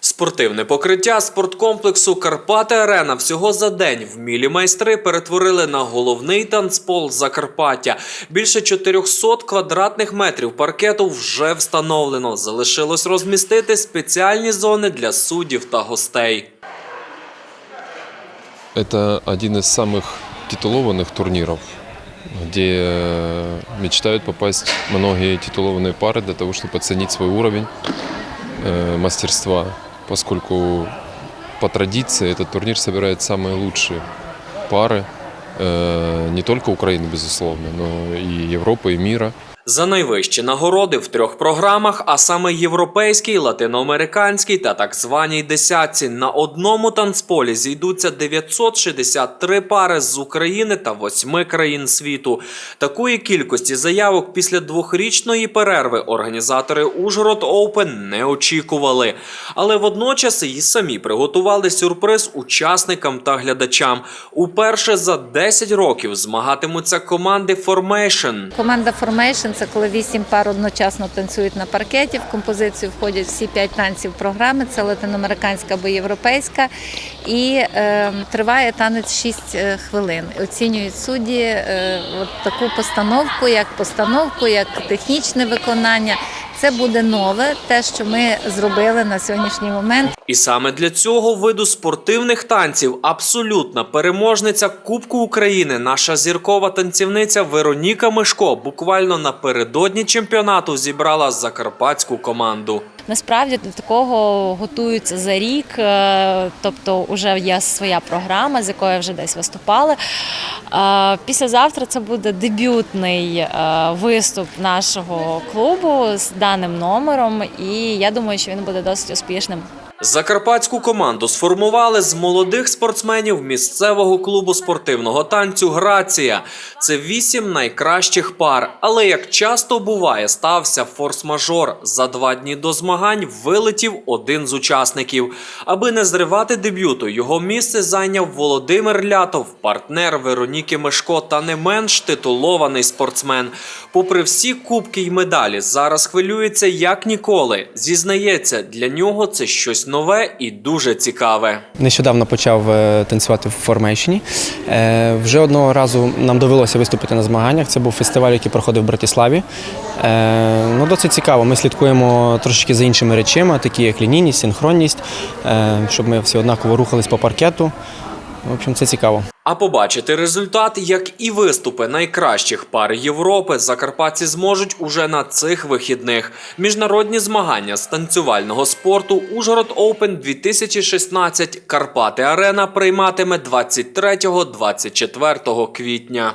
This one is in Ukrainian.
Спортивне покриття спорткомплексу Карпати Арена всього за день вмілі майстри перетворили на головний танцпол Закарпаття. Більше 400 квадратних метрів паркету вже встановлено. Залишилось розмістити спеціальні зони для суддів та гостей. Это один из самых титулованных турниров, где э, мечтают попасть многие титулованные пары для того, чтобы оценить свой уровень э, мастерства, поскольку по традиции этот турнир собирает самые лучшие пары э, не только Украины, безусловно, но и Европы, и мира. За найвищі нагороди в трьох програмах, а саме європейській, латиноамериканській та так званій десятці, на одному танцполі зійдуться 963 пари з України та восьми країн світу. Такої кількості заявок після двохрічної перерви організатори Ужгород Оупен не очікували. Але водночас і самі приготували сюрприз учасникам та глядачам. Уперше за 10 років змагатимуться команди Formation. Команда Formation – це коли вісім пар одночасно танцюють на паркеті. В композицію входять всі п'ять танців програми. Це латиноамериканська або європейська. І е, триває танець 6 хвилин. Оцінюють судді е, от таку постановку, як постановку, як технічне виконання. Це буде нове, те, що ми зробили на сьогоднішній момент. І саме для цього виду спортивних танців абсолютна переможниця Кубку України, наша зіркова танцівниця Вероніка Мишко буквально напередодні чемпіонату зібрала закарпатську команду. Насправді до такого готуються за рік, е, тобто вже є своя програма, з якою вже десь виступали. Е, Післязавтра це буде дебютний е, виступ нашого клубу з даним номером, і я думаю, що він буде досить успішним. Закарпатську команду сформували з молодих спортсменів місцевого клубу спортивного танцю Грація. Це вісім найкращих пар. Але як часто буває, стався форс-мажор. За два дні до змагань вилетів один з учасників. Аби не зривати дебюту, його місце зайняв Володимир Лятов, партнер Вероніки Мишко та не менш титулований спортсмен. Попри всі кубки й медалі, зараз хвилюється як ніколи. Зізнається, для нього це щось нове і дуже цікаве. Нещодавно почав е, танцювати в формейшні. Е, Вже одного разу нам довелося виступити на змаганнях. Це був фестиваль, який проходив в Братиславі. Е, Ну, досить цікаво. Ми слідкуємо трошечки за іншими речами, такі як лінійність, синхронність, щоб ми всі однаково рухались по паркету. В общем, це цікаво. А побачити результат, як і виступи найкращих пар Європи, закарпатці зможуть уже на цих вихідних. Міжнародні змагання з танцювального спорту Ужгород Оупен 2016 Карпати Арена прийматиме 23-24 квітня.